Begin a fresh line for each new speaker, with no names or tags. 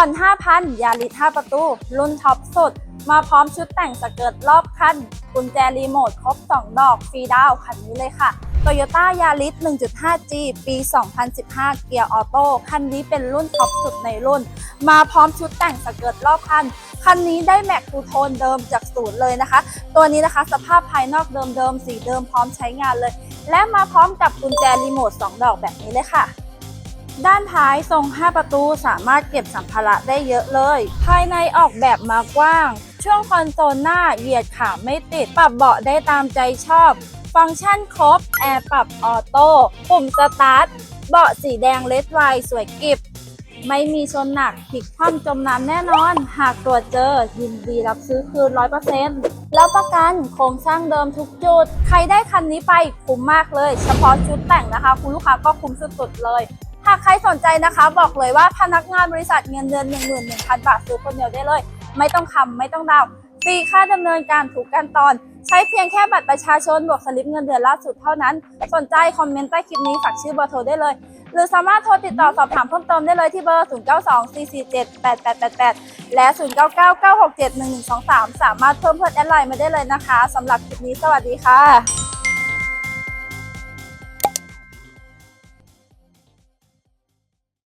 ผ่อน 5,000 ยาริส5ประตู รุ่นท็อปสุด มาพร้อมชุดแต่งสเกิร์ตรอบคัน กุญแจรีโมทครบ 2 ดอก ฟรีดาวคันนี้เลยค่ะ Toyota Yaris 1.5G ปี 2015 เกียร์ออโต้ คันนี้เป็นรุ่นท็อปสุดในรุ่น มาพร้อมชุดแต่งสเกิร์ตรอบคัน คันนี้ได้แม็กคูโทนเดิมจากศูนย์เลยนะคะ ตัวนี้นะคะสภาพภายนอกเดิมๆ สีเดิมพร้อมใช้งานเลย และมาพร้อมกับกุญแจรีโมท 2 ดอกแบบนี้เลยค่ะ ด้านท้ายทรง 5 ประตูสามารถเก็บสัมภาระได้เยอะเลย ภายในออกแบบมากว้าง ช่วงคอนโซลหน้าเหยียดขาไม่ติด ปรับเบาะได้ตามใจชอบ ฟังก์ชันครบ แอร์ปรับออโต้ปุ่มสตาร์ท เบาะสีแดงเลดไวน์สวยกิบ ไม่มีชนหนักพลิกคว่ำจมน้ำแน่นอน หากตรวจเจอ ยินดีรับซื้อคืน 100%แล้วประกันโครงสร้างเดิมทุกจุด ใครได้คันนี้ไปคุ้มมากเลย เฉพาะชุดแต่งนะคะ คุณลูกค้าก็คุ้มสุดๆเลย หากใครสนใจนะคะ บอกเลยว่าพนักงานบริษัทเงินเดือน 11,000 บาทซื้อคนเดียวได้เลย ไม่ต้องคำไม่ต้องดาวฟรีค่าดำเนินการทุกขั้นตอน ใช้เพียงแค่บัตรประชาชนบวกสลิปเงินเดือนล่าสุดเท่านั้น สนใจคอมเมนต์ใต้คลิปนี้ฝากชื่อเบอร์โทรได้เลย หรือสามารถโทรติดต่อสอบถามเพิ่มเติมได้เลยที่เบอร์ 0924478888 และ 0999671123 สามารถเพิ่มเพื่อนแอดไลน์มาได้เลยนะคะสำหรับคลิปนี้สวัสดีค่ะ